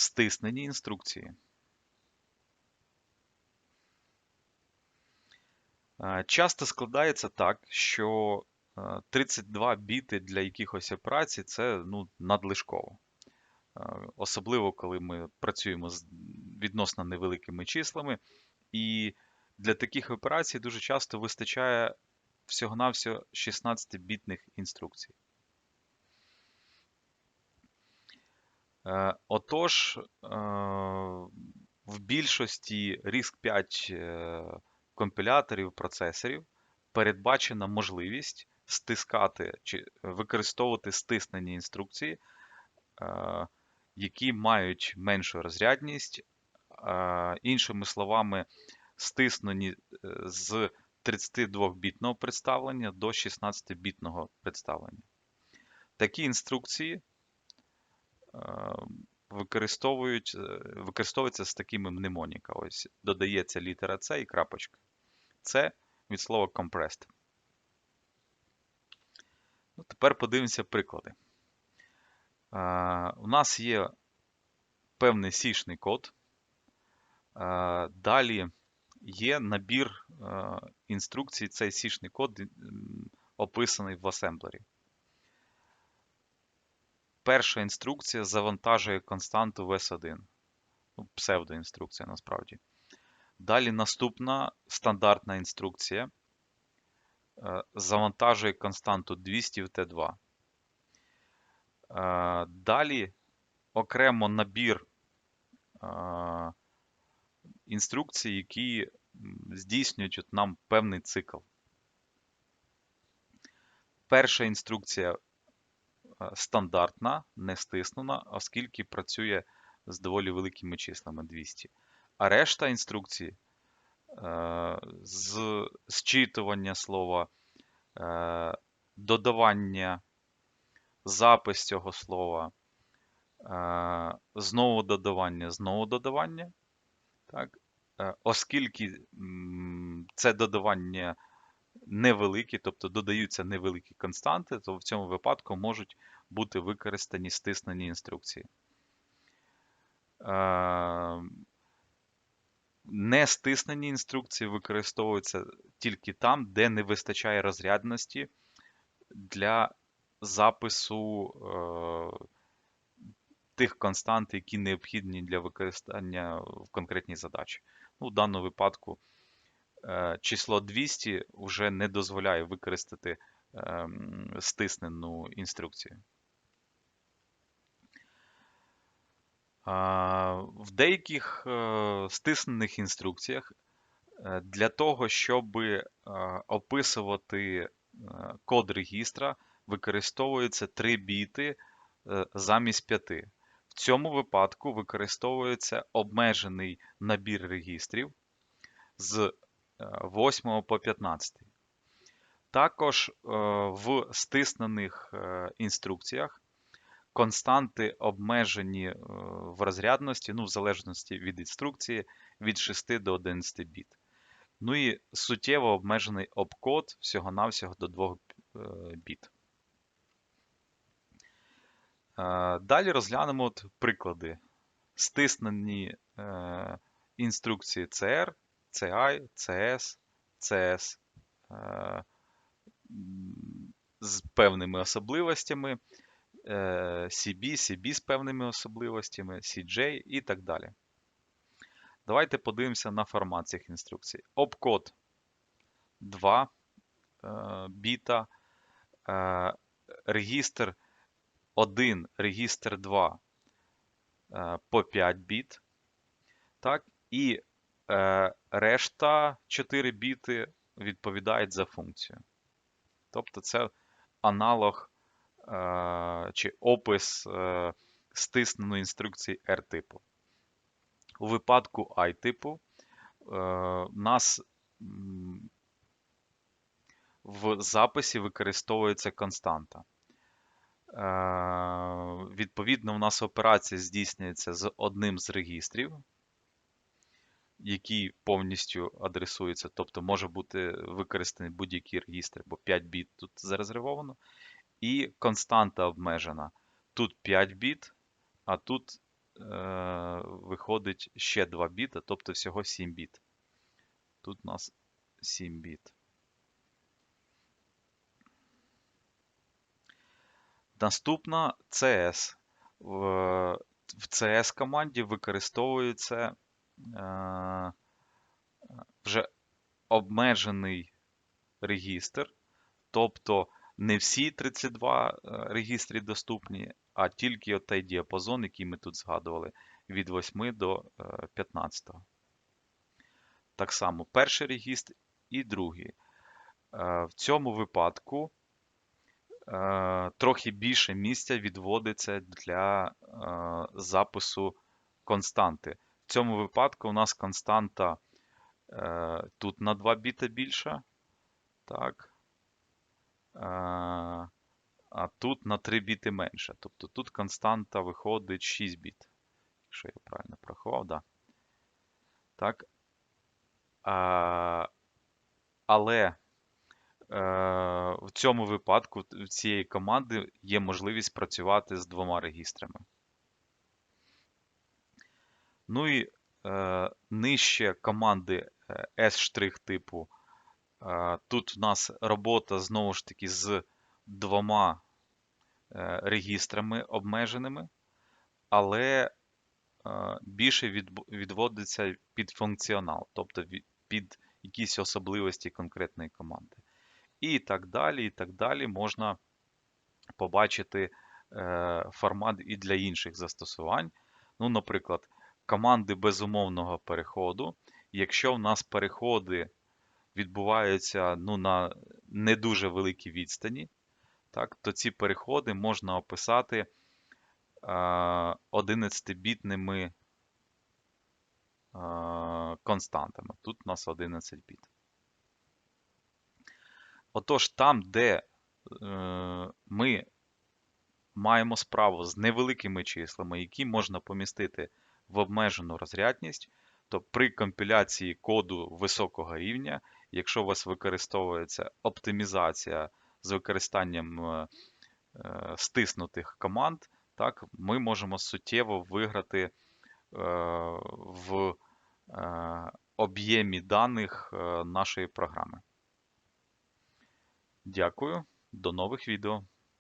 стиснені інструкції. Е, Часто складається так, що е, 32 біти для якихось операцій це ну, надлишково. Е, Особливо, коли ми працюємо з відносно невеликими числами. І для таких операцій дуже часто вистачає всього-навсього 16-бітних інструкцій. Отож, е, в більшості RISC-5 е, компіляторів, процесорів передбачена можливість стискати чи використовувати стиснені інструкції, е, які мають меншу розрядність. Е, Іншими словами, стиснені е, з 32-бітного представлення до 16-бітного представлення. Такі інструкції е, використовують, е, використовуються з такими мнемоніка. Ось додається літера С і крапочка. Це від слова compressed. Ну, тепер подивимося приклади. Е, У нас є певний сішний код. Е, Далі є набір е, інструкцій, цей сішний код описаний в асемблері. Перша інструкція завантажує константу VS1. Ну, псевдоінструкція насправді. Далі наступна стандартна інструкція е, завантажує константу 200 в T2. Е, Далі окремо набір е, інструкцій, які здійснюють нам певний цикл. Перша інструкція стандартна, не стиснена, оскільки працює з доволі великими числами 200. А решта інструкцій е, з зчитування слова, е, додавання, запис цього слова, е, знову додавання, знову додавання. Так? Оскільки це додавання невеликі, тобто додаються невеликі константи, то в цьому випадку можуть бути використані стиснені інструкції. Е, Не стиснені інструкції використовуються тільки там, де не вистачає розрядності для запису е, тих констант, які необхідні для використання в конкретній задачі. Ну, в даному випадку число 200 вже не дозволяє використати ем, стиснену інструкцію. В деяких е, стиснених інструкціях е, для того, щоб описувати е, код регістра, використовується 3 біти е, замість 5. В цьому випадку використовується обмежений набір регістрів з е, 8 по 15. Також е, в стиснених е, інструкціях константи обмежені е, в розрядності, ну, в залежності від інструкції, від 6 до 11 біт. Ну і суттєво обмежений обкод всього-навсього до 2 е, біт. Далі розглянемо от приклади. Стиснені інструкції CR, CI, CS, CS з певними особливостями, е, CB, CB з певними особливостями, CJ і так далі. Давайте подивимося на формат цих інструкцій. Opcode 2 е, біта, е, регістр 1, регістр 2 е, по 5 біт. Так, і решта 4 біти відповідають за функцію. Тобто це аналог е, чи опис е, стисненої інструкції R-типу. У випадку I-типу е, нас в записі використовується константа. Е, Відповідно, у нас операція здійснюється з одним з регістрів, який повністю адресується, тобто може бути використаний будь-який регістр, бо 5 біт тут зарезервовано. І константа обмежена. Тут 5 біт, а тут виходить ще 2 біта, тобто всього 7 біт. Тут у нас 7 біт. Наступна CS. В, CS команді використовується е, вже обмежений регістр, тобто не всі 32 е, регістри доступні, а тільки той діапазон, який ми тут згадували, від 8 до е, 15. Так само перший регістр і другий. Е, В цьому випадку е, трохи більше місця відводиться для е, запису константи. Цьому випадку у нас константа е, тут на 2 біта більша. Так. Е, а тут на 3 біти менше. Тобто тут константа виходить 6 біт. Якщо я правильно порахував, да. Так. А, але е, в цьому випадку в цієї команди є можливість працювати з двома регістрами. Ну і е, нижче команди е, S' типу. Е, тут в нас робота знову ж таки з двома е, регістрами обмеженими, але е, більше від, відводиться під функціонал, тобто від, під якісь особливості конкретної команди. І так далі, і так далі можна побачити е, формат і для інших застосувань. Ну, наприклад, команди безумовного переходу. Якщо в нас переходи відбуваються ну, на не дуже великій відстані, так, то ці переходи можна описати е, 11-бітними е, константами. Тут у нас 11 біт. Отож, там, де е, ми маємо справу з невеликими числами, які можна помістити в обмежену розрядність, то при компіляції коду високого рівня, якщо у вас використовується оптимізація з використанням е, е, стиснутих команд, так, ми можемо суттєво виграти е, в об'ємі даних нашої програми. Дякую, до нових відео.